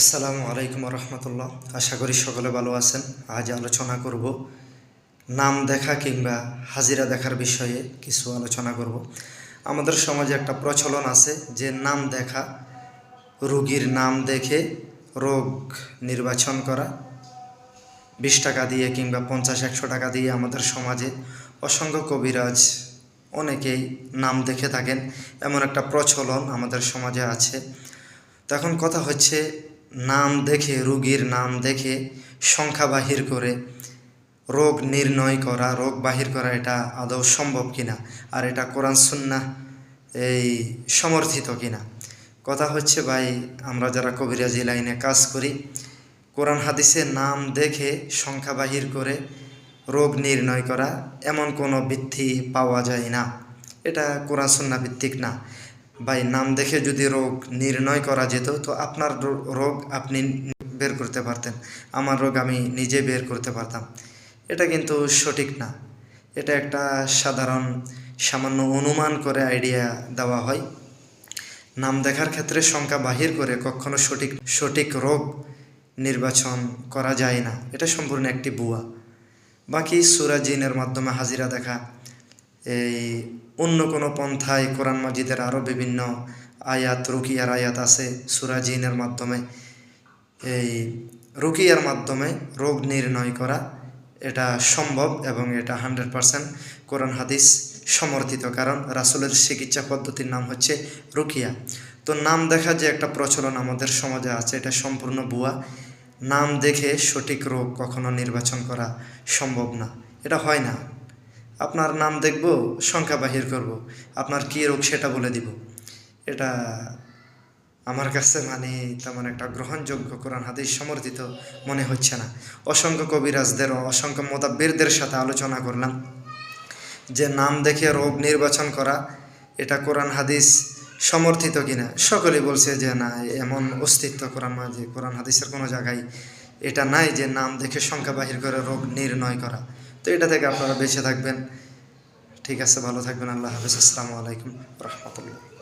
আসসালামু আলাইকুম রহমতুল্লাহ আশা করি সকলে ভালো আছেন। আজ আলোচনা করব নাম দেখা কিংবা হাজিরা দেখার বিষয়ে কিছু আলোচনা করব। আমাদের সমাজে একটা প্রচলন আছে যে নাম দেখা, রুগীর নাম দেখে রোগ নির্বাচন করা, বিশ টাকা দিয়ে কিংবা পঞ্চাশ, একশো টাকা দিয়ে আমাদের সমাজে অসংখ্য কবিরাজ অনেকেই নাম দেখে থাকেন। এমন একটা প্রচলন আমাদের সমাজে আছে। তো এখন কথা হচ্ছে নাম দেখে, রুগীর নাম দেখে, সংখ্যা বাহির করে, রোগ নির্ণয় করা, রোগ বাহির করা এটা আদৌ সম্ভব কিনা? আর এটা কোরআন সুন্না এই সমর্থিত কিনা? কথা হচ্ছে, ভাই, আমরা যারা কবিরাজি লাইনে কাজ করি, কোরআন হাদিসে নাম দেখে, সংখ্যা বাহির করে, রোগ নির্ণয় করা এমন কোনো ভিত্তি পাওয়া যায় না। এটা কোরআন সুন্না ভিত্তিক না। ভাই, নাম দেখে যদি রোগ নির্ণয় করা যেত, তো আপনার রোগ আপনি বের করতে পারতেন। আমার রোগ আমি নিজে বের করতে পারতাম। এটা কিন্তু সঠিক না। এটা একটা সাধারণ, সামান্য অনুমান করে আইডিয়া দেওয়া হয়। নাম দেখার ক্ষেত্রে সংখ্যা বাহির করে কখনো সঠিক সঠিক রোগ নির্বাচন করা যায় না। এটা সম্পূর্ণ একটি বুয়া বাকি সুরা জিনের মাধ্যমে হাজিরা দেখা, এই অন্য কোনো পন্থায় কোরআন মাজিদের আরও বিভিন্ন আয়াত, রুকিয়ার আয়াত আছে সুরাজিনের মাধ্যমে। এই রুকিয়ার মাধ্যমে রোগ নির্ণয় করা, এটা সম্ভব এবং এটা হান্ড্রেড পারসেন্ট কোরআন হাদিস সমর্থিত, কারণ রাসুলের চিকিৎসা পদ্ধতির নাম হচ্ছে রুকিয়া। তো নাম দেখা যে একটা প্রচলন আমাদের সমাজে আছে, এটা সম্পূর্ণ ভুয়া। নাম দেখে সঠিক রোগ কখনো নির্বাচন করা সম্ভব না। এটা হয় না। আপনার নাম দেখব, সংখ্যা বাহির করব। আপনার কী রোগ সেটা বলে দিব। এটা আমার কাছে মানে তেমন একটা গ্রহণযোগ্য কোরআন হাদিস সমর্থিত মনে হচ্ছে না। অসংখ্য কবিরাজদের, অসংখ্য মোতাব্বিরদের সাথে আলোচনা করলাম। যে নাম দেখে রোগ নির্বাচন করা, এটা কোরআন হাদিস সমর্থিত কিনা? সকলেই বলছে যে না, এমন অস্তিত্ব কোরআন কোরআন হাদিসের কোনো জায়গায় এটা নাই যে নাম দেখে সংখ্যা বাহির করে রোগ নির্ণয় করা। তো এটা থেকে আপনারা বেঁচে থাকবেন। ঠিক আছে, ভালো থাকবেন, আল্লাহ হাফিজ। আসসালামু আলাইকুম রহমতুল্লাহ।